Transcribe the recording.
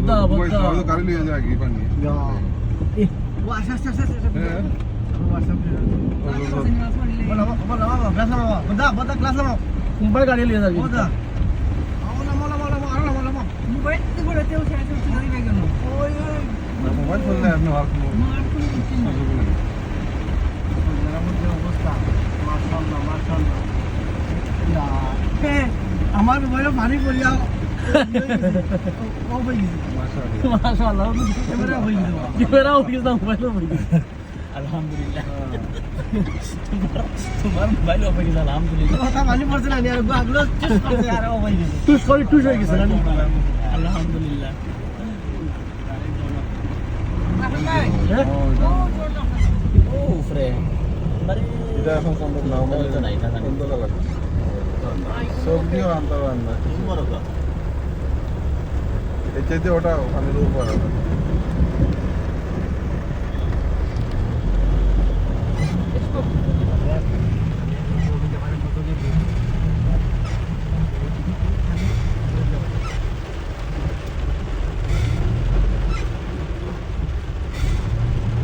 তো তো গাড়ি লিয়ে যায় কি পানি ও আচ্ছা আচ্ছা আচ্ছা হ্যাঁ বলা বলা বাবা ক্লাস নামা বদ্দা বদ্দা ক্লাস নামা মুম্বাই গাড়ি লিয়ে যাবি বদ্দা মোবাইল থেকে বলে তেও শেষ হচ্ছে গাড়ি নিয়ে গেল ওই মোবাইল ফোন নেই আপনি আর কোনো আমার মোবাইলে পানি পড়িয়া ও বই গেছে। মাশাআল্লাহ। মাশাআল্লাহ ক্যামেরা হয়ে গেছে ক্যামেরা হয়ে গেছে মোবাইল হয়ে গেছে। আলহামদুলিল্লাহ। তোমার মোবাইল হয়ে গেছে আলহামদুলিল্লাহ। কথা মানি পড়ছে না আর আগলো চুস করতে আর ও হয়ে গেছে। টুস করে টুস হয়ে গেছে আলহামদুলিল্লাহ। ও ফ্রে মানে এটা এখন সম্ভব না আমার না। বন্ধ করা লাগবে সবজিও আনতে পারেন না। চাইতে ওটা পানির উপর